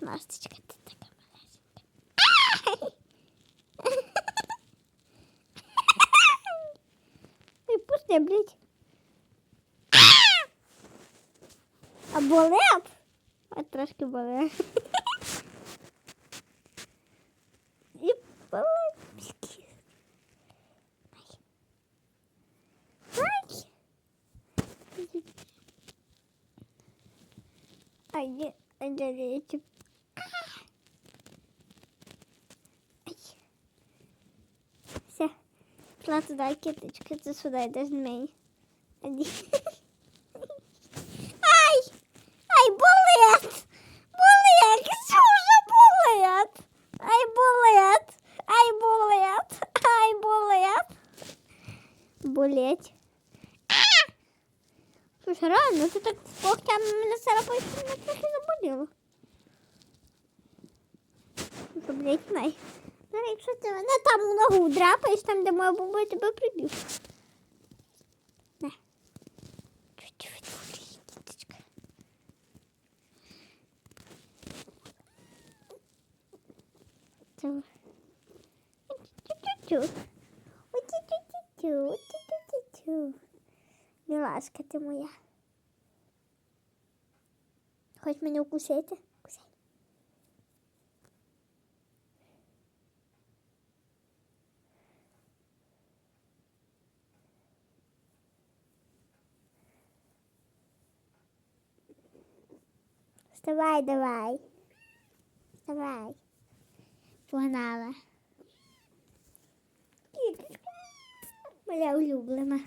ласточка, ти така малесенька. Ой, пусти, блядь. А болет? А трошки болет. І болет. Ай. Ай, не, не, не. Ай. Все. Пішла туди, киточка, це сюди, йде з нею. Іди. Ай! Ай, болет! Болет! Ксюша, болет! Ай, болет! Ай, болет! Ай, болет! Болеть. Слушай, реально, ти так з когтями мене царапаєш, що мене трохи Блядь, най. Ну, якщо ти мене там у ногу драпаєш, там, де моя баба, тебе приб'ю. Милашка ти моя. Хоч мене укусити? Вставай, давай. Вставай. Погнала. Моя улюблена.